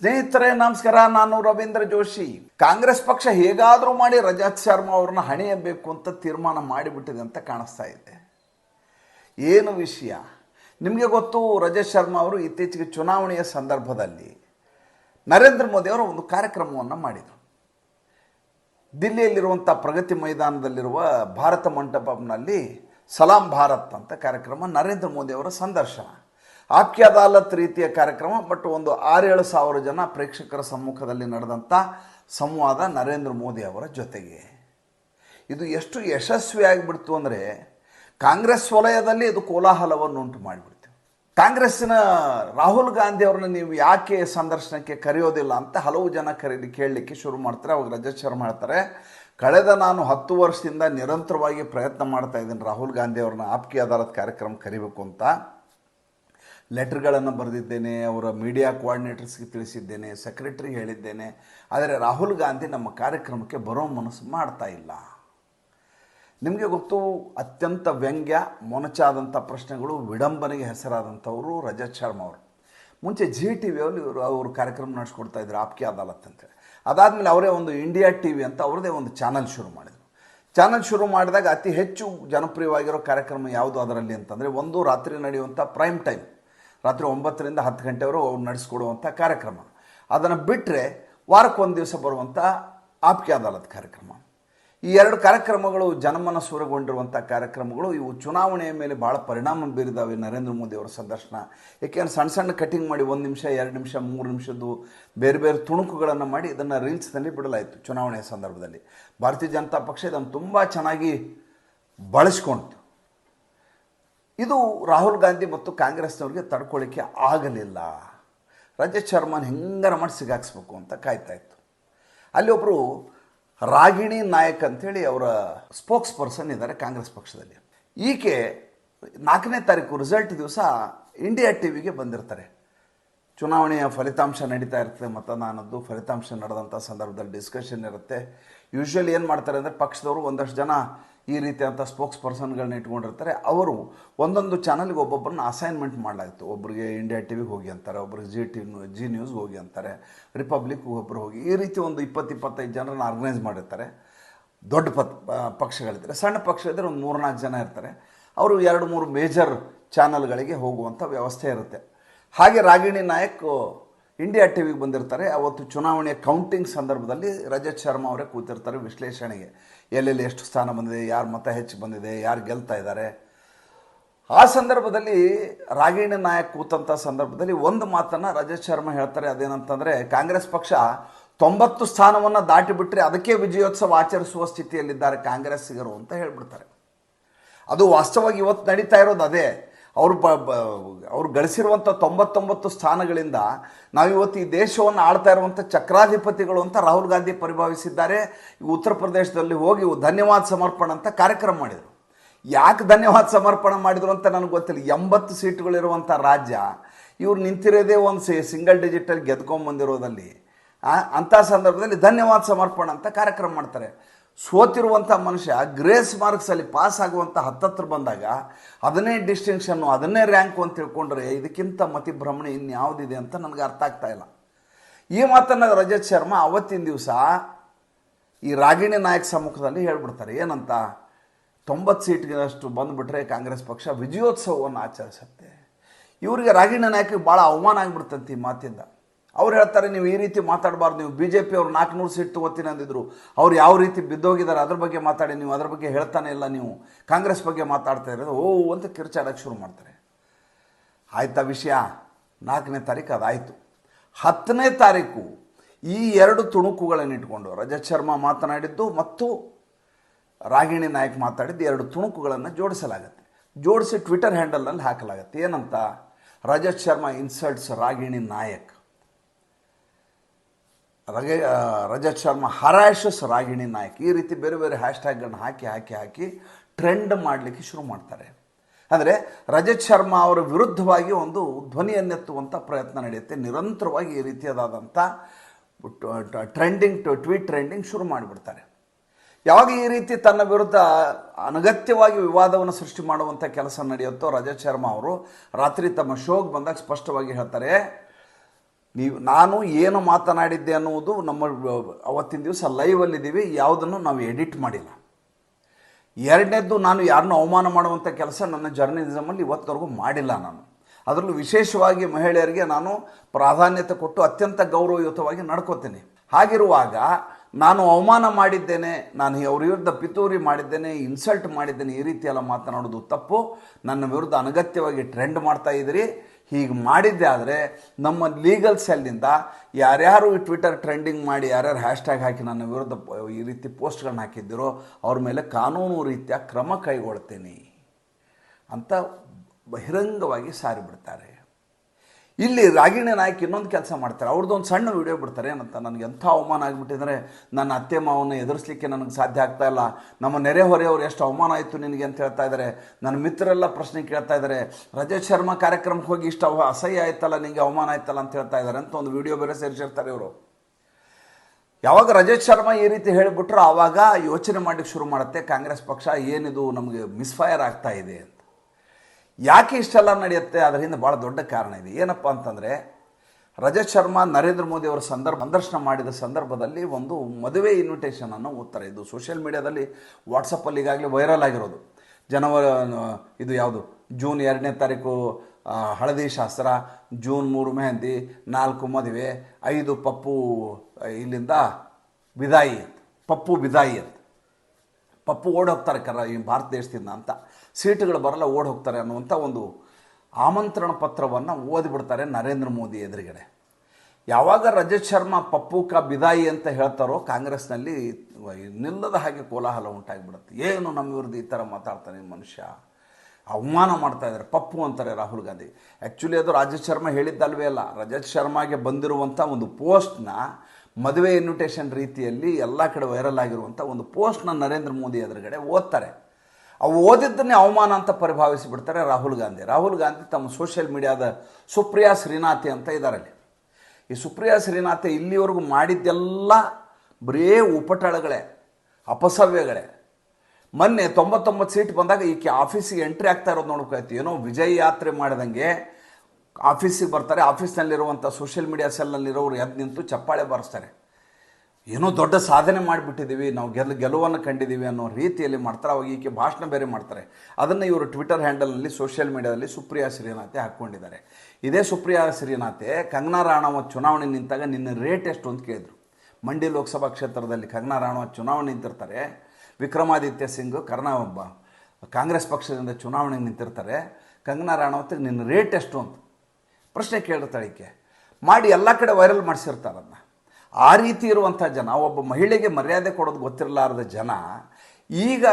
ಸ್ನೇಹಿತರೆ, ನಮಸ್ಕಾರ. ನಾನು ರವೀಂದ್ರ ಜೋಶಿ. ಕಾಂಗ್ರೆಸ್ ಪಕ್ಷ ಹೇಗಾದರೂ ಮಾಡಿ ರಜತ್ ಶರ್ಮಾ ಅವ್ರನ್ನ ಹಣಿಯಬೇಕು ಅಂತ ತೀರ್ಮಾನ ಮಾಡಿಬಿಟ್ಟಿದೆ ಅಂತ ಕಾಣಿಸ್ತಾ ಇದೆ. ಏನು ವಿಷಯ? ನಿಮಗೆ ಗೊತ್ತು, ರಜತ್ ಶರ್ಮಾ ಅವರು ಇತ್ತೀಚೆಗೆ ಚುನಾವಣೆಯ ಸಂದರ್ಭದಲ್ಲಿ ನರೇಂದ್ರ ಮೋದಿ ಅವರು ಒಂದು ಕಾರ್ಯಕ್ರಮವನ್ನು ಮಾಡಿದರು. ದಿಲ್ಲಿಯಲ್ಲಿರುವಂಥ ಪ್ರಗತಿ ಮೈದಾನದಲ್ಲಿರುವ ಭಾರತ ಮಂಟಪಂನಲ್ಲಿ ಸಲಾಂ ಭಾರತ್ ಅಂತ ಕಾರ್ಯಕ್ರಮ ನರೇಂದ್ರ ಮೋದಿ ಅವರ ಸಂದರ್ಶನ. ಆಪ್ಕಿ ಅದಾಲತ್ ರೀತಿಯ ಕಾರ್ಯಕ್ರಮ, ಬಟ್ ಒಂದು ಆರೇಳು ಸಾವಿರ ಜನ ಪ್ರೇಕ್ಷಕರ ಸಮ್ಮುಖದಲ್ಲಿ ನಡೆದಂಥ ಸಂವಾದ ನರೇಂದ್ರ ಮೋದಿ ಅವರ ಜೊತೆಗೆ. ಇದು ಎಷ್ಟು ಯಶಸ್ವಿಯಾಗಿಬಿಡ್ತು ಅಂದರೆ, ಕಾಂಗ್ರೆಸ್ ವಲಯದಲ್ಲಿ ಇದು ಕೋಲಾಹಲವನ್ನು ಉಂಟು ಮಾಡಿಬಿಡ್ತು. ಕಾಂಗ್ರೆಸ್ಸಿನ ರಾಹುಲ್ ಗಾಂಧಿ ಅವ್ರನ್ನ ನೀವು ಯಾಕೆ ಸಂದರ್ಶನಕ್ಕೆ ಕರೆಯೋದಿಲ್ಲ ಅಂತ ಹಲವು ಜನ ಕರೀಲಿ, ಕೇಳಲಿಕ್ಕೆ ಶುರು ಮಾಡ್ತಾರೆ. ಅವಾಗ ರಜತ್ ಶರ್ಮಾ ಹೇಳ್ತಾರೆ, ಕಳೆದ ನಾನು ಹತ್ತು ವರ್ಷದಿಂದ ನಿರಂತರವಾಗಿ ಪ್ರಯತ್ನ ಮಾಡ್ತಾ ಇದ್ದೀನಿ ರಾಹುಲ್ ಗಾಂಧಿ ಅವ್ರನ್ನ ಆಪ್ಕಿ ಅದಾಲತ್ ಕಾರ್ಯಕ್ರಮ ಕರಿಬೇಕು ಅಂತ. ಲೆಟರ್ಗಳನ್ನು ಬರೆದಿದ್ದೇನೆ, ಅವರ ಮೀಡಿಯಾ ಕೋಆರ್ಡಿನೇಟರ್ಸ್ಗೆ ತಿಳಿಸಿದ್ದೇನೆ, ಸೆಕ್ರೆಟರಿ ಹೇಳಿದ್ದೇನೆ. ಆದರೆ ರಾಹುಲ್ ಗಾಂಧಿ ನಮ್ಮ ಕಾರ್ಯಕ್ರಮಕ್ಕೆ ಬರೋ ಮನಸ್ಸು ಮಾಡ್ತಾ ಇಲ್ಲ. ನಿಮಗೆ ಗೊತ್ತು, ಅತ್ಯಂತ ವ್ಯಂಗ್ಯ, ಮೊನಚಾದಂಥ ಪ್ರಶ್ನೆಗಳು ವಿಡಂಬನೆಗೆ ಹೆಸರಾದಂಥವರು ರಜತ್ ಶರ್ಮಾ ಅವರು. ಮುಂಚೆ ಜಿ ಟಿ ವಿಯಲ್ಲಿ ಇವರು, ಅವರು ಕಾರ್ಯಕ್ರಮ ನಡೆಸ್ಕೊಡ್ತಾ ಇದ್ರು ಆಪ್ಕೆ ಅದಾಲತ್ ಅಂತೇಳಿ ಅದಾದಮೇಲೆ ಅವರೇ ಒಂದು ಇಂಡಿಯಾ ಟಿ ವಿ ಅಂತ ಅವ್ರದ್ದೇ ಒಂದು ಚಾನಲ್ ಶುರು ಮಾಡಿದರು. ಚಾನಲ್ ಶುರು ಮಾಡಿದಾಗ ಅತಿ ಹೆಚ್ಚು ಜನಪ್ರಿಯವಾಗಿರೋ ಕಾರ್ಯಕ್ರಮ ಯಾವುದು ಅದರಲ್ಲಿ ಅಂತಂದರೆ, ಒಂದು ರಾತ್ರಿ ನಡೆಯುವಂಥ ಪ್ರೈಮ್ ಟೈಮ್. ರಾತ್ರಿ ಒಂಬತ್ತರಿಂದ ಹತ್ತು ಗಂಟೆವರೆಗೂ ಅವ್ರು ನಡೆಸ್ಕೊಡುವಂಥ ಕಾರ್ಯಕ್ರಮ. ಅದನ್ನು ಬಿಟ್ಟರೆ ವಾರಕ್ಕೊಂದು ದಿವಸ ಬರುವಂಥ ಆಪ್ಕೆ ಅದಾಲತ್ ಕಾರ್ಯಕ್ರಮ. ಈ ಎರಡು ಕಾರ್ಯಕ್ರಮಗಳು ಜನಮನ ಸೂರಗೊಂಡಿರುವಂಥ ಕಾರ್ಯಕ್ರಮಗಳು, ಇವು ಚುನಾವಣೆಯ ಮೇಲೆ ಭಾಳ ಪರಿಣಾಮ ಬೀರಿದಾವೆ ನರೇಂದ್ರ ಮೋದಿ ಅವರ ಸಂದರ್ಶನ. ಏಕೆಂದ್ರೆ ಸಣ್ಣ ಸಣ್ಣ ಕಟಿಂಗ್ ಮಾಡಿ ಒಂದು ನಿಮಿಷ, ಎರಡು ನಿಮಿಷ, ಮೂರು ನಿಮಿಷದ್ದು ಬೇರೆ ಬೇರೆ ತುಣುಕುಗಳನ್ನು ಮಾಡಿ ಇದನ್ನು ರೀಲ್ಸ್ನಲ್ಲಿ ಬಿಡಲಾಯಿತು ಚುನಾವಣೆಯ ಸಂದರ್ಭದಲ್ಲಿ. ಭಾರತೀಯ ಜನತಾ ಪಕ್ಷ ಇದನ್ನು ತುಂಬ ಚೆನ್ನಾಗಿ ಬಳಸ್ಕೊಳ್ತು ಇದು ರಾಹುಲ್ ಗಾಂಧಿ ಮತ್ತು ಕಾಂಗ್ರೆಸ್ನವ್ರಿಗೆ ತಡ್ಕೊಳ್ಳಿಕ್ಕೆ ಆಗಲಿಲ್ಲ. ರಜತ್ ಶರ್ಮನ್ ಹೆಂಗಾರ ಮಾಡಿ ಸಿಗಾಕ್ಸ್ಬೇಕು ಅಂತ ಕಾಯ್ತಾ ಇತ್ತು. ಅಲ್ಲಿ ಒಬ್ಬರು ರಾಗಿಣಿ ನಾಯಕ್ ಅಂಥೇಳಿ ಅವರ ಸ್ಪೋಕ್ಸ್ ಪರ್ಸನ್ ಇದ್ದಾರೆ ಕಾಂಗ್ರೆಸ್ ಪಕ್ಷದಲ್ಲಿ. ಈಕೆ ನಾಲ್ಕನೇ ತಾರೀಕು ರಿಸಲ್ಟ್ ದಿವಸ ಇಂಡಿಯಾ ಟಿ ವಿಗೆ ಬಂದಿರ್ತಾರೆ. ಚುನಾವಣೆಯ ಫಲಿತಾಂಶ ನಡೀತಾ ಇರ್ತದೆ, ಮತದಾನದ್ದು ಫಲಿತಾಂಶ ನಡೆದಂಥ ಸಂದರ್ಭದಲ್ಲಿ ಡಿಸ್ಕಷನ್ ಇರುತ್ತೆ. ಯೂಶ್ವಲಿ ಏನು ಮಾಡ್ತಾರೆ ಅಂದರೆ ಪಕ್ಷದವರು ಒಂದಷ್ಟು ಜನ ಈ ರೀತಿಯಾದಂಥ ಸ್ಪೋಕ್ಸ್ ಪರ್ಸನ್ಗಳನ್ನ ಇಟ್ಕೊಂಡಿರ್ತಾರೆ. ಅವರು ಒಂದೊಂದು ಚಾನಲ್ಗೆ ಒಬ್ಬೊಬ್ಬರನ್ನ ಅಸೈನ್ಮೆಂಟ್ ಮಾಡಲಾಗಿತ್ತು ಒಬ್ಬರಿಗೆ ಇಂಡಿಯಾ ಟಿ ಹೋಗಿ ಅಂತಾರೆ ಒಬ್ಬರಿಗೆ ಜಿ ಟಿ ಜಿ ನ್ಯೂಸ್ಗೆ ಹೋಗಿ ಅಂತಾರೆ ರಿಪಬ್ಲಿಕ್ ಒಬ್ಬರು ಹೋಗಿ. ಈ ರೀತಿ ಒಂದು ಇಪ್ಪತ್ತು, ಇಪ್ಪತ್ತೈದು ಜನರನ್ನ ಆರ್ಗನೈಸ್ ಮಾಡಿರ್ತಾರೆ. ದೊಡ್ಡ ಪತ್ ಪಕ್ಷಗಳಿದ್ದರೆ ಸಣ್ಣ ಪಕ್ಷ ಇದ್ದರೆ ಒಂದು ಮೂರ್ನಾಲ್ಕು ಜನ ಇರ್ತಾರೆ. ಅವರು ಎರಡು, ಮೂರು ಮೇಜರ್ ಚಾನಲ್ಗಳಿಗೆ ಹೋಗುವಂಥ ವ್ಯವಸ್ಥೆ ಇರುತ್ತೆ. ಹಾಗೆ ರಾಗಿಣಿ ನಾಯಕ್ ಇಂಡಿಯಾ ಟಿ ವಿಗೆ ಬಂದಿರ್ತಾರೆ. ಅವತ್ತು ಚುನಾವಣೆಯ ಕೌಂಟಿಂಗ್ ಸಂದರ್ಭದಲ್ಲಿ ರಜತ್ ಶರ್ಮಾ ಅವರೇ ಕೂತಿರ್ತಾರೆ ವಿಶ್ಲೇಷಣೆಗೆ. ಎಲ್ಲೆಲ್ಲಿ ಎಷ್ಟು ಸ್ಥಾನ ಬಂದಿದೆ, ಯಾರು ಮತ ಹೆಚ್ಚು ಬಂದಿದೆ, ಯಾರು ಗೆಲ್ತಾ ಇದ್ದಾರೆ. ಆ ಸಂದರ್ಭದಲ್ಲಿ ರಾಗಿಣಿ ನಾಯಕ್ ಕೂತಂಥ ಸಂದರ್ಭದಲ್ಲಿ ಒಂದು ಮಾತನ್ನು ರಜತ್ ಶರ್ಮಾ ಹೇಳ್ತಾರೆ. ಅದೇನಂತಂದರೆ, ಕಾಂಗ್ರೆಸ್ ಪಕ್ಷ ತೊಂಬತ್ತು ಸ್ಥಾನವನ್ನು ದಾಟಿಬಿಟ್ರೆ ಅದಕ್ಕೆ ವಿಜಯೋತ್ಸವ ಆಚರಿಸುವ ಸ್ಥಿತಿಯಲ್ಲಿದ್ದಾರೆ ಕಾಂಗ್ರೆಸ್ಸಿಗರು ಅಂತ ಹೇಳಿಬಿಡ್ತಾರೆ. ಅದು ವಾಸ್ತವವಾಗಿ ಇವತ್ತು ನಡೀತಾ ಇರೋದು ಅದೇ. ಅವರು ಬ ಅವ್ರು ಗಳಿಸಿರುವಂಥ ತೊಂಬತ್ತೊಂಬತ್ತು ಸ್ಥಾನಗಳಿಂದ ನಾವಿವತ್ತು ಈ ದೇಶವನ್ನು ಆಳ್ತಾ ಇರುವಂಥ ಚಕ್ರಾಧಿಪತಿಗಳು ಅಂತ ರಾಹುಲ್ ಗಾಂಧಿ ಪರಿಭಾವಿಸಿದ್ದಾರೆ. ಉತ್ತರ ಪ್ರದೇಶದಲ್ಲಿ ಹೋಗಿ ಧನ್ಯವಾದ ಸಮರ್ಪಣ ಅಂತ ಕಾರ್ಯಕ್ರಮ ಮಾಡಿದರು. ಯಾಕೆ ಧನ್ಯವಾದ ಸಮರ್ಪಣೆ ಮಾಡಿದರು ಅಂತ ನನಗೆ ಗೊತ್ತಿಲ್ಲ. ಎಂಬತ್ತು ಸೀಟುಗಳಿರುವಂಥ ರಾಜ್ಯ, ಇವ್ರು ನಿಂತಿರೋದೇ ಒಂದು ಸಿ, ಸಿಂಗಲ್ ಡಿಜಿಟಲ್ ಗೆದ್ಕೊಂಬಂದಿರೋದಲ್ಲಿ ಅಂಥ ಸಂದರ್ಭದಲ್ಲಿ ಧನ್ಯವಾದ ಸಮರ್ಪಣ ಅಂತ ಕಾರ್ಯಕ್ರಮ ಮಾಡ್ತಾರೆ. ಸೋತಿರುವಂಥ ಮನುಷ್ಯ ಗ್ರೇಸ್ ಮಾರ್ಕ್ಸಲ್ಲಿ ಪಾಸ್ ಆಗುವಂಥ ಹತ್ತತ್ರ ಬಂದಾಗ ಅದನ್ನೇ ಡಿಸ್ಟಿಂಕ್ಷನ್ನು ಅದನ್ನೇ ರ್ಯಾಂಕು ಅಂತ ತಿಳ್ಕೊಂಡ್ರೆ ಇದಕ್ಕಿಂತ ಮತಿಭ್ರಮಣೆ ಇನ್ಯಾವುದಿದೆ ಅಂತ ನನಗೆ ಅರ್ಥ ಆಗ್ತಾ ಇಲ್ಲ. ಈ ಮಾತನ್ನು ರಜತ್ ಶರ್ಮಾ ಅವತ್ತಿನ ದಿವಸ ಈ ರಾಗಿಣಿ ನಾಯಕ್ ಸಮ್ಮುಖದಲ್ಲಿ ಹೇಳ್ಬಿಡ್ತಾರೆ. ಏನಂತ? ತೊಂಬತ್ತು ಸೀಟ್ಗಿನಷ್ಟು ಬಂದುಬಿಟ್ರೆ ಕಾಂಗ್ರೆಸ್ ಪಕ್ಷ ವಿಜಯೋತ್ಸವವನ್ನು ಆಚರಿಸುತ್ತೆ. ಇವರಿಗೆ ರಾಗಿಣಿ ನಾಯಕಿಗೆ ಭಾಳ ಅವಮಾನ ಆಗಿಬಿಡ್ತಂತೆ ಈ ಮಾತಿಂದ. ಅವ್ರು ಹೇಳ್ತಾರೆ, ನೀವು ಈ ರೀತಿ ಮಾತಾಡಬಾರ್ದು, ನೀವು ಬಿ ಜೆ ಪಿ ಅವ್ರು ನಾಲ್ಕುನೂರು ಸೀಟ್ ತಗೋತೀನಿ ಅಂದಿದ್ರು. ಅವ್ರು ಯಾವ ರೀತಿ ಬಿದ್ದೋಗಿದ್ದಾರೆ, ಅದ್ರ ಬಗ್ಗೆ ಮಾತಾಡಿ, ನೀವು ಅದ್ರ ಬಗ್ಗೆ ಹೇಳ್ತಾನೆ ಇಲ್ಲ ನೀವು. ಕಾಂಗ್ರೆಸ್ ಬಗ್ಗೆ ಮಾತಾಡ್ತಾ ಇರೋದು, ಓ, ಅಂತ ಕಿರ್ಚಾಡಕ್ಕೆ ಶುರು ಮಾಡ್ತಾರೆ. ಆಯ್ತಾ ವಿಷಯ? ನಾಲ್ಕನೇ ತಾರೀಕು ಅದಾಯಿತು. ಹತ್ತನೇ ತಾರೀಕು ಈ ಎರಡು ತುಣುಕುಗಳನ್ನು ಇಟ್ಕೊಂಡು ರಜತ್ ಶರ್ಮಾ ಮಾತನಾಡಿದ್ದು ಮತ್ತು ರಾಗಿಣಿ ನಾಯಕ್ ಮಾತಾಡಿದ್ದು ಎರಡು ತುಣುಕುಗಳನ್ನು ಜೋಡಿಸಲಾಗುತ್ತೆ. ಜೋಡಿಸಿ ಟ್ವಿಟರ್ ಹ್ಯಾಂಡಲ್ನಲ್ಲಿ ಹಾಕಲಾಗುತ್ತೆ. ಏನಂತ? ರಜತ್ ಶರ್ಮಾ ಇನ್ಸಲ್ಟ್ಸ್ ರಾಗಿಣಿ ನಾಯಕ್. ಆ, ರಜತ್ ಶರ್ಮಾ ಹರಾಶಸ್ ರಾಗಿಣಿ ನಾಯಕ್. ಈ ರೀತಿ ಬೇರೆ ಬೇರೆ ಹ್ಯಾಶ್ಟ್ಯಾಗ್ಗಳನ್ನ ಹಾಕಿ ಹಾಕಿ ಹಾಕಿ ಟ್ರೆಂಡ್ ಮಾಡಲಿಕ್ಕೆ ಶುರು ಮಾಡ್ತಾರೆ. ಅಂದರೆ ರಜತ್ ಶರ್ಮಾ ಅವರ ವಿರುದ್ಧವಾಗಿ ಒಂದು ಧ್ವನಿಯನ್ನೆತ್ತುವಂಥ ಪ್ರಯತ್ನ ನಡೆಯುತ್ತೆ. ನಿರಂತರವಾಗಿ ಈ ರೀತಿಯಾದಂಥ ಟ್ರೆಂಡಿಂಗ್ ಟ್ವೀಟ್ ಟ್ರೆಂಡಿಂಗ್ ಶುರು ಮಾಡಿಬಿಡ್ತಾರೆ. ಯಾವಾಗ ಈ ರೀತಿ ತನ್ನ ವಿರುದ್ಧ ಅನಗತ್ಯವಾಗಿ ವಿವಾದವನ್ನು ಸೃಷ್ಟಿ ಮಾಡುವಂಥ ಕೆಲಸ ನಡೆಯುತ್ತೋ ರಜತ್ ಶರ್ಮಾ ಅವರು ರಾತ್ರಿ ತಮ್ಮ ಶೋಗೆ ಬಂದಾಗ ಸ್ಪಷ್ಟವಾಗಿ ಹೇಳ್ತಾರೆ ನೀವು, ನಾನು ಏನು ಮಾತನಾಡಿದ್ದೆ ಅನ್ನುವುದು ನಮ್ಮ, ಅವತ್ತಿನ ದಿವಸ ಲೈವಲ್ಲಿದ್ದೀವಿ ಯಾವುದನ್ನು ನಾವು ಎಡಿಟ್ ಮಾಡಿಲ್ಲ. ಎರಡನೇದ್ದು ನಾನು ಯಾರನ್ನೂ ಅವಮಾನ ಮಾಡುವಂಥ ಕೆಲಸ ನನ್ನ ಜರ್ನಲಿಸಮಲ್ಲಿ ಇವತ್ತವರೆಗೂ ಮಾಡಿಲ್ಲ ನಾನು. ಅದರಲ್ಲೂ ವಿಶೇಷವಾಗಿ ಮಹಿಳೆಯರಿಗೆ ನಾನು ಪ್ರಾಧಾನ್ಯತೆ ಕೊಟ್ಟು ಅತ್ಯಂತ ಗೌರವಯುತವಾಗಿ ನಡ್ಕೋತೀನಿ. ಹಾಗಿರುವಾಗ ನಾನು ಅವಮಾನ ಮಾಡಿದ್ದೇನೆ, ನಾನು ಅವ್ರ ವಿರುದ್ಧ ಪಿತೂರಿ ಮಾಡಿದ್ದೇನೆ ಇನ್ಸಲ್ಟ್ ಮಾಡಿದ್ದೇನೆ, ಈ ರೀತಿ ಎಲ್ಲ ಮಾತನಾಡೋದು ತಪ್ಪು. ನನ್ನ ವಿರುದ್ಧ ಅನಗತ್ಯವಾಗಿ ಟ್ರೆಂಡ್ ಮಾಡ್ತಾ ಇದ್ದೀರಿ. ಹೀಗೆ ಮಾಡಿದ್ದೆ ಆದರೆ ನಮ್ಮ ಲೀಗಲ್ ಸೆಲ್ನಿಂದ ಯಾರ್ಯಾರು ಈ ಟ್ವಿಟರ್ ಟ್ರೆಂಡಿಂಗ್ ಮಾಡಿ, ಯಾರ್ಯಾರು ಹ್ಯಾಶ್ಟ್ಯಾಗ್ ಹಾಕಿ ನನ್ನ ವಿರುದ್ಧ ಈ ರೀತಿ ಪೋಸ್ಟ್ಗಳನ್ನ ಹಾಕಿದ್ದೀರೋ ಅವ್ರ ಮೇಲೆ ಕಾನೂನು ರೀತಿಯ ಕ್ರಮ ಕೈಗೊಳ್ತೇನೆ ಅಂತ ಬಹಿರಂಗವಾಗಿ ಸಾರಿಬಿಡ್ತಾರೆ. ಇಲ್ಲಿ ರಾಗಿಣಿ ನಾಯಕ್ ಇನ್ನೊಂದು ಕೆಲಸ ಮಾಡ್ತಾರೆ. ಅವ್ರದ್ದು ಒಂದು ಸಣ್ಣ ವಿಡಿಯೋ ಬಿಡ್ತಾರೆ. ಏನಂತ ನನಗೆ ಎಂಥ ಅವಮಾನ ಆಗಿಬಿಟ್ಟಿದ್ರೆ ನನ್ನ ಅತ್ತೆ ಮಾವನ್ನ ಎದುರಿಸ್ಲಿಕ್ಕೆ ನನಗೆ ಸಾಧ್ಯ ಆಗ್ತಾ ಇಲ್ಲ. ನಮ್ಮ ನೆರೆಹೊರೆಯವರು ಎಷ್ಟು ಅವಮಾನ ಆಯಿತು ನಿನಗೆ ಅಂತ ಹೇಳ್ತಾ ಇದ್ದಾರೆ ನನ್ನ ಮಿತ್ರರೆಲ್ಲ ಪ್ರಶ್ನೆ ಕೇಳ್ತಾ ಇದ್ದಾರೆ ರಜೇಶ್ ಶರ್ಮಾ ಕಾರ್ಯಕ್ರಮಕ್ಕೆ ಹೋಗಿ ಇಷ್ಟು ಅವ ಅಸಹ್ಯ ಆಯ್ತಲ್ಲ ನಿನಗೆ ಅವಮಾನ ಆಯ್ತಲ್ಲ ಅಂತ ಹೇಳ್ತಾ ಇದ್ದಾರೆ ಅಂತ ಒಂದು ವಿಡಿಯೋ ಬೇರೆ ಸೇರಿಸಿರ್ತಾರೆ ಇವರು. ಯಾವಾಗ ರಜೇಶ್ ಶರ್ಮಾ ಈ ರೀತಿ ಹೇಳಿಬಿಟ್ರು, ಆವಾಗ ಯೋಚನೆ ಮಾಡಲಿಕ್ಕೆ ಶುರು ಮಾಡುತ್ತೆ. ಕಾಂಗ್ರೆಸ್ ಪಕ್ಷ ಏನಿದು ನಮಗೆ ಮಿಸ್ಫೈರ್ ಆಗ್ತಾ ಇದೆ ಯಾಕೆ ಇಷ್ಟೆಲ್ಲ ನಡೆಯುತ್ತೆ? ಅದರ ಹಿಂದೆ ಭಾಳ ದೊಡ್ಡ ಕಾರಣ ಇದೆ. ಏನಪ್ಪ ಅಂತಂದರೆ, ರಜತ್ ಶರ್ಮಾ, ನರೇಂದ್ರ ಮೋದಿ ಅವರ ಸಂದರ್ಭ, ಸಂದರ್ಶನ ಮಾಡಿದ ಸಂದರ್ಭದಲ್ಲಿ ಒಂದು ಮದುವೆ ಇನ್ವಿಟೇಷನ್ ಅನ್ನು ಉತ್ತರ ಇದು ಸೋಷಿಯಲ್ ಮೀಡಿಯಾದಲ್ಲಿ ವಾಟ್ಸಪ್ಪಲ್ಲಿ ಈಗಾಗಲೇ ವೈರಲ್ ಆಗಿರೋದು. ಜನವರಿ ಇದು ಯಾವುದು? ಜೂನ್ ಎರಡನೇ ತಾರೀಕು ಹಳದಿ ಶಾಸ್ತ್ರ, ಜೂನ್ ಮೂರು ಮೆಹಂದಿ, ನಾಲ್ಕು ಮದುವೆ, ಐದು ಪಪ್ಪು, ಇಲ್ಲಿಂದ ಬಿದಾಯಿ ಪಪ್ಪು ಬಿದಾಯಿ ಅಂತ. ಪಪ್ಪು ಓಡೋಗ್ತಾರೆ ಕರ ಈ ಭಾರತ ದೇಶದಿಂದ ಅಂತ. ಸೀಟುಗಳು ಬರಲ್ಲ ಓಡಿ ಹೋಗ್ತಾರೆ ಅನ್ನುವಂಥ ಒಂದು ಆಮಂತ್ರಣ ಪತ್ರವನ್ನು ಓದಿಬಿಡ್ತಾರೆ ನರೇಂದ್ರ ಮೋದಿ ಎದುರುಗಡೆ. ಯಾವಾಗ ರಜತ್ ಶರ್ಮಾ ಪಪ್ಪು ಕ ಬಿದಾಯಿ ಅಂತ ಹೇಳ್ತಾರೋ ಕಾಂಗ್ರೆಸ್ನಲ್ಲಿ ನಿಲ್ಲದ ಹಾಗೆ ಕೋಲಾಹಲ ಉಂಟಾಗಿಬಿಡುತ್ತೆ. ಏನು ನಮ್ಮ ವಿರುದ್ಧ ಈ ಥರ ಮಾತಾಡ್ತಾನೆ ಮನುಷ್ಯ? ಅವಮಾನ ಮಾಡ್ತಾ ಇದ್ದಾರೆ. ಪಪ್ಪು ಅಂತಾರೆ ರಾಹುಲ್ ಗಾಂಧಿ. ಆ್ಯಕ್ಚುಲಿ ಅದು ರಾಜತ್ ಶರ್ಮಾ ಹೇಳಿದ್ದಲ್ವೇ ಅಲ್ಲ. ರಜತ್ ಶರ್ಮಾಗೆ ಬಂದಿರುವಂಥ ಒಂದು ಪೋಸ್ಟ್ನ ಮದುವೆ ಇನ್ವಿಟೇಷನ್ ರೀತಿಯಲ್ಲಿ ಎಲ್ಲ ಕಡೆ ವೈರಲ್ ಆಗಿರುವಂಥ ಒಂದು ಪೋಸ್ಟ್ನ ನರೇಂದ್ರ ಮೋದಿ ಎದುರುಗಡೆ ಓದ್ತಾರೆ. ಅವು ಓದಿದ್ದನ್ನೇ ಅವಮಾನ ಅಂತ ಪರಿಭಾವಿಸಿಬಿಡ್ತಾರೆ ರಾಹುಲ್ ಗಾಂಧಿ. ರಾಹುಲ್ ಗಾಂಧಿ ತಮ್ಮ ಸೋಷಿಯಲ್ ಮೀಡಿಯಾದ ಸುಪ್ರಿಯಾ ಶ್ರೀನಾಥಿ ಅಂತ ಇದ್ದಾರಲ್ಲಿ ಈ ಸುಪ್ರಿಯಾ ಶ್ರೀನಾಥೆ ಇಲ್ಲಿವರೆಗೂ ಮಾಡಿದ್ದೆಲ್ಲ ಬರೇ ಉಪಟಳಗಳೇ, ಅಪಸವ್ಯಗಳೇ. ಮೊನ್ನೆ ತೊಂಬತ್ತೊಂಬತ್ತು ಸೀಟ್ ಬಂದಾಗ ಈಕೆ ಆಫೀಸಿಗೆ ಎಂಟ್ರಿ ಆಗ್ತಾ ಇರೋದು ನೋಡ್ಕೋತಿ ಏನೋ ವಿಜಯ್ ಯಾತ್ರೆ ಮಾಡಿದಂಗೆ ಆಫೀಸಿಗೆ ಬರ್ತಾರೆ, ಆಫೀಸ್ನಲ್ಲಿರುವಂಥ ಸೋಷಿಯಲ್ ಮೀಡಿಯಾ ಸೆಲ್ನಲ್ಲಿರೋರು ಎದ್ದು ನಿಂತು ಚಪ್ಪಾಳೆ ಬಾರಿಸ್ತಾರೆ. ಏನೋ ದೊಡ್ಡ ಸಾಧನೆ ಮಾಡಿಬಿಟ್ಟಿದ್ದೀವಿ, ನಾವು ಗೆಲ್, ಗೆಲುವನ್ನು ಕಂಡಿದ್ದೀವಿ ಅನ್ನೋ ರೀತಿಯಲ್ಲಿ ಮಾಡ್ತಾರೆ, ಅವಾಗ ಈಕೆ ಭಾಷಣ ಬೇರೆ ಮಾಡ್ತಾರೆ. ಅದನ್ನು ಇವರು ಟ್ವಿಟರ್ ಹ್ಯಾಂಡಲ್ನಲ್ಲಿ ಸೋಷಿಯಲ್ ಮೀಡಿಯಾದಲ್ಲಿ ಸುಪ್ರಿಯಾ ಶ್ರೀನಾಥೆ ಹಾಕ್ಕೊಂಡಿದ್ದಾರೆ. ಇದೇ ಸುಪ್ರಿಯಾ ಶ್ರೀನಾಥೆ ಕಂಗನಾ ರಾಣಾವತ್ ಚುನಾವಣೆ ನಿಂತಾಗ ನಿನ್ನ ರೇಟ್ ಎಷ್ಟು ಅಂತ ಕೇಳಿದ್ರು. ಮಂಡ್ಯ ಲೋಕಸಭಾ ಕ್ಷೇತ್ರದಲ್ಲಿ ಕಂಗನಾ ರಾಣಾವತ್ ಚುನಾವಣೆ ನಿಂತಿರ್ತಾರೆ, ವಿಕ್ರಮಾದಿತ್ಯ ಸಿಂಗ್ ಕರ್ನಾ ಒಬ್ಬ ಕಾಂಗ್ರೆಸ್ ಪಕ್ಷದಿಂದ ಚುನಾವಣೆಗೆ ನಿಂತಿರ್ತಾರೆ ಕಂಗನಾ ರಾಣಾವತ್ಗೆ ನಿನ್ನ ರೇಟ್ ಎಷ್ಟು ಅಂತ. ಪ್ರಶ್ನೆ ಕೇಳಿರ್ತಾಳೆ ಮಾಡಿ ಎಲ್ಲ ಕಡೆ ವೈರಲ್ ಮಾಡಿಸಿರ್ತಾರನ್ನ ಆ ರೀತಿ ಇರುವಂಥ ಜನ, ಒಬ್ಬ ಮಹಿಳೆಗೆ ಮರ್ಯಾದೆ ಕೊಡೋದು ಗೊತ್ತಿರಲಾರದ ಜನ, ಈಗ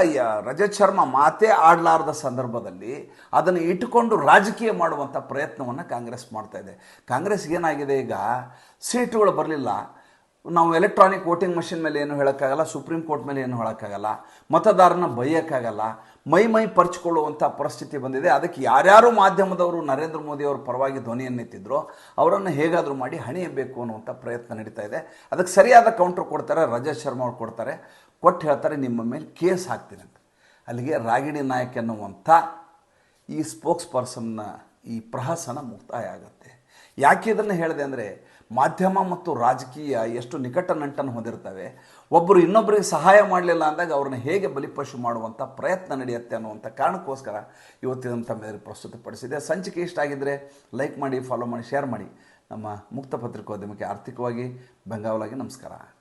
ರಜತ್ ಶರ್ಮಾ ಮಾತೇ ಆಡಲಾರದ ಸಂದರ್ಭದಲ್ಲಿ ಅದನ್ನು ಇಟ್ಟುಕೊಂಡು ರಾಜಕೀಯ ಮಾಡುವಂಥ ಪ್ರಯತ್ನವನ್ನು ಕಾಂಗ್ರೆಸ್ ಮಾಡ್ತಾ ಇದೆ. ಕಾಂಗ್ರೆಸ್ ಏನಾಗಿದೆ ಈಗ? ಸೀಟುಗಳು ಬರಲಿಲ್ಲ. ನಾವು ಎಲೆಕ್ಟ್ರಾನಿಕ್ ವೋಟಿಂಗ್ ಮಷಿನ್ ಮೇಲೆ ಏನು ಹೇಳೋಕ್ಕಾಗಲ್ಲ ಸುಪ್ರೀಂ ಕೋರ್ಟ್ ಮೇಲೆ ಏನು ಹೇಳೋಕ್ಕಾಗಲ್ಲ, ಮತದಾರನ ಬೈಯೋಕ್ಕಾಗಲ್ಲ, ಮೈ ಮೈ ಪರ್ಚ್ಕೊಳ್ಳುವಂಥ ಪರಿಸ್ಥಿತಿ ಬಂದಿದೆ. ಅದಕ್ಕೆ ಯಾರ್ಯಾರು ಮಾಧ್ಯಮದವರು ನರೇಂದ್ರ ಮೋದಿ ಅವರ ಪರವಾಗಿ ಧ್ವನಿಯನ್ನೆತ್ತಿದ್ರು ಅವರನ್ನು ಹೇಗಾದರೂ ಮಾಡಿ ಹಣಿಯಬೇಕು ಅನ್ನುವಂಥ ಪ್ರಯತ್ನ ನಡೀತಾ ಇದೆ. ಅದಕ್ಕೆ ಸರಿಯಾದ ಕೌಂಟ್ರ್ ಕೊಡ್ತಾರೆ, ರಜತ್ ಶರ್ಮಾ ಅವ್ರು ಕೊಡ್ತಾರೆ. ಕೊಟ್ಟು ಹೇಳ್ತಾರೆ, ನಿಮ್ಮ ಮೇಲೆ ಕೇಸ್ ಹಾಕ್ತೀನಿ ಅಂತ. ಅಲ್ಲಿಗೆ ರಾಗಿಣಿ ನಾಯಕ್ ಎನ್ನುವಂಥ ಈ ಸ್ಪೋಕ್ಸ್ ಪರ್ಸನ್ನ ಈ ಪ್ರಹಸನ ಮುಕ್ತಾಯ ಆಗುತ್ತೆ. ಯಾಕೆ ಇದನ್ನು ಹೇಳಿದೆ ಅಂದರೆ ಮಾಧ್ಯಮ ಮತ್ತು ರಾಜಕೀಯ ಎಷ್ಟು ನಿಕಟ ನಂಟನ್ನು ಹೊಂದಿರ್ತವೆ ಒಬ್ಬರು ಇನ್ನೊಬ್ಬರಿಗೆ ಸಹಾಯ ಮಾಡಲಿಲ್ಲ ಅಂದಾಗ ಅವ್ರನ್ನ ಹೇಗೆ ಬಲಿಪಶು ಮಾಡುವಂಥ ಪ್ರಯತ್ನ ನಡೆಯುತ್ತೆ ಅನ್ನುವಂಥ ಕಾರಣಕ್ಕೋಸ್ಕರ ಇವತ್ತಿನ ಎದುರು ಪ್ರಸ್ತುತಪಡಿಸಿದೆ. ಸಂಚಿಕೆ ಇಷ್ಟ ಆಗಿದ್ದರೆ ಲೈಕ್ ಮಾಡಿ ಫಾಲೋ ಮಾಡಿ ಶೇರ್ ಮಾಡಿ. ನಮ್ಮ ಮುಕ್ತ ಪತ್ರಿಕೋದ್ಯಮಕ್ಕೆ ಆರ್ಥಿಕವಾಗಿ ಬೆಂಗಾವಲಾಗಿ ನಮಸ್ಕಾರ.